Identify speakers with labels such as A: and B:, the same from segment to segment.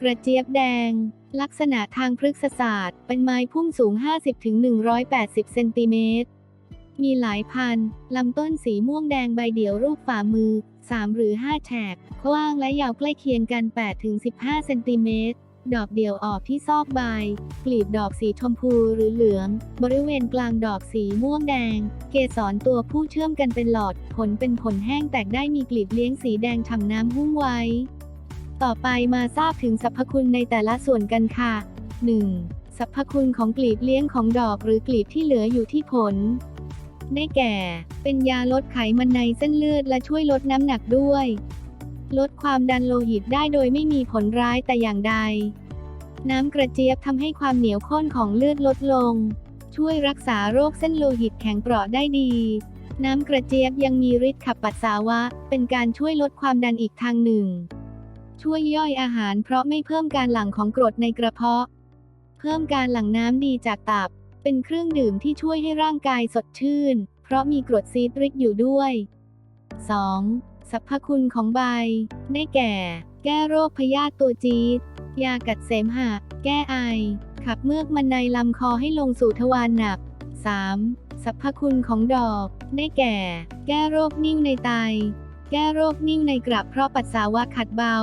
A: กระเจี๊ยบแดง ลักษณะทางพฤกษศาสตร์ เป็นไม้พุ่มสูง 50-180 เซนติเมตร มีหลายพันธุ์ลำต้นสีม่วงแดงใบเดี่ยวรูปฝ่ามือ 3 หรือ 5 แฉกกว้างและยาวใกล้เคียงกัน 8-15 เซนติเมตร ดอกเดี่ยวออกที่ซอกใบ กลีบดอกสีชมพูหรือเหลือง บริเวณกลางดอกสีม่วงแดง เกสรตัวผู้เชื่อมกันเป็นหลอด ผลเป็นผลแห้งแตกได้มีกลีบเลี้ยงสีแดงฉ่ำน้ำหุ้มไว้ ต่อไปมาทราบถึงสรรพคุณในแต่ละส่วนกันค่ะ 1. สรรพคุณของกลีบเลี้ยงของดอกหรือกลีบที่เหลืออยู่ที่ผล ได้แก่ เป็นยาลดไขมันในเส้นเลือดและช่วยลดน้ำหนักด้วย ลดความดันโลหิตได้โดยไม่มีผลร้ายแต่อย่างใด น้ำกระเจี๊ยบทำให้ความเหนียวข้นของเลือดลดลง ช่วยรักษาโรคเส้นโลหิตแข็งเปราะได้ดีน้ำกระเจี๊ยบยังมีฤทธิ์ขับปัสสาวะ เป็นการช่วยลดความดันอีกทางหนึ่ง ช่วยย่อยอาหารเพราะไม่เพิ่มการหลั่งของกรดในกระเพาะ เพิ่มการหลั่งน้ำดีจากตับ เป็นเครื่องดื่มที่ช่วยให้ร่างกายสดชื่น เพราะมีกรดซีตริกอยู่ด้วย 2. สรรพคุณของใบ ได้แก่ แก้โรคพยาธิตัวจี๊ด ยากัดเสมหะ แก้ไอ ขับเมือกมันในลำคอให้ลงสู่ทวารหนัก 3. สรรพคุณของดอก ได้แก่ แก้โรคนิ่วในไต แก้โรคนิ่วในกระเพาะปัสสาวะขัดเบา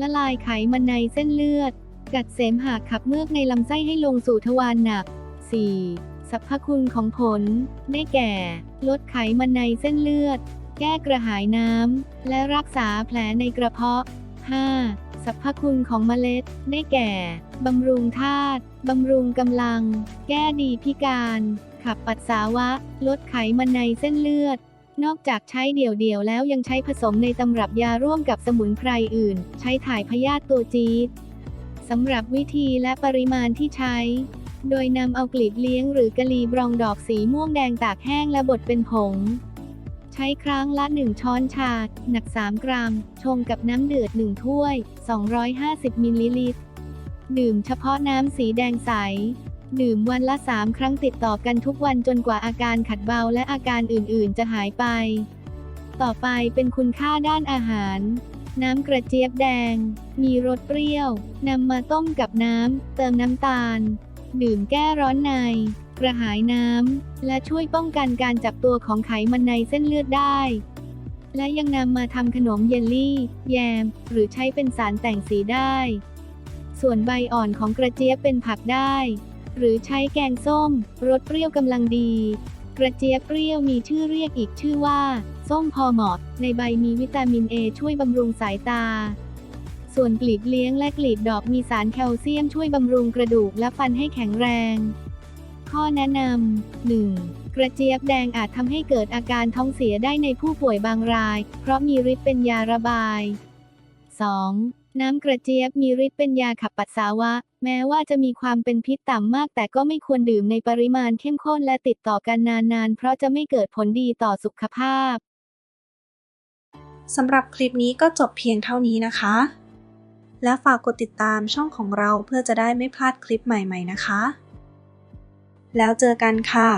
A: ละลายไขมันในเส้นเลือด กัดเสมหะขับเมือกในลำไส้ให้ลงสู่ทวารหนัก 4. สรรพคุณของผล ได้แก่ ลดไขมันในเส้นเลือด แก้กระหายน้ำ และรักษาแผลในกระเพาะ 5. สรรพคุณของเมล็ด ได้แก่ บำรุงธาตุ บำรุงกำลัง แก้ดีพิการ ขับปัสสาวะ ลดไขมันในเส้นเลือด นอกจากใช้เดี่ยวๆแล้วยังใช้ผสมในตำรับยาร่วมกับสมุนไพรอื่น ใช้ถ่ายพยาธิตัวจี๊ดสำหรับวิธีและปริมาณที่ใช้ โดยนำเอากลีบเลี้ยงหรือกะลีบรองดอกสีม่วงแดงตากแห้งและบดเป็นผง ใช้ครั้งละ 1 ช้อนชา หนัก 3 กรัม ชงกับน้ำเดือด 1 ถ้วย 250 มิลลิลิตร ดื่มเฉพาะน้ำสีแดงใส ดื่มวันละ 3 ครั้งติดต่อกันทุกวันจนกว่าอาการขัดเบาและอาการอื่นๆ จะหายไป ต่อไปเป็นคุณค่าด้านอาหาร น้ำกระเจี๊ยบแดง มีรสเปรี้ยวนำมาต้มกับน้ำ เติมน้ำตาล ดื่มแก้ร้อนใน กระหายน้ำ และช่วยป้องกันการจับตัวของไขมันในเส้นเลือดได้ และยังนำมาทำขนมเยลลี่ แยม หรือใช้เป็นสารแต่งสีได้ ส่วนใบอ่อนของกระเจี๊ยบเป็นผักได้ หรือใช้แกงส้ม รสเปรี้ยวกำลังดี กระเจี๊ยบเปรี้ยวมีชื่อเรียกอีกชื่อว่า ส้มพอเหมาะ ในใบมีวิตามินเอช่วยบำรุงสายตา ส่วนกลีบเลี้ยงและกลีบดอกมีสารแคลเซียมช่วยบำรุงกระดูกและฟันให้แข็งแรง ข้อแนะนำ 1. กระเจี๊ยบแดงอาจทำให้เกิดอาการท้องเสียได้ในผู้ป่วยบางราย เพราะมีฤทธิ์เป็นยาระบาย 2. น้ำกระเจี๊ยบมีฤทธิ์เป็นยาขับปัสสาวะ แม้ว่าจะมีความเป็นพิษต่ำมาก แต่ก็ไม่ควรดื่มในปริมาณเข้มข้นและติดต่อกันนานๆ เพราะจะไม่เกิดผลดีต่อสุขภาพ
B: สำหรับคลิปนี้ก็จบเพียงเท่านี้นะคะ และฝากกดติดตามช่องของเราเพื่อจะได้ไม่พลาดคลิปใหม่ๆนะคะ แล้วเจอกันค่ะ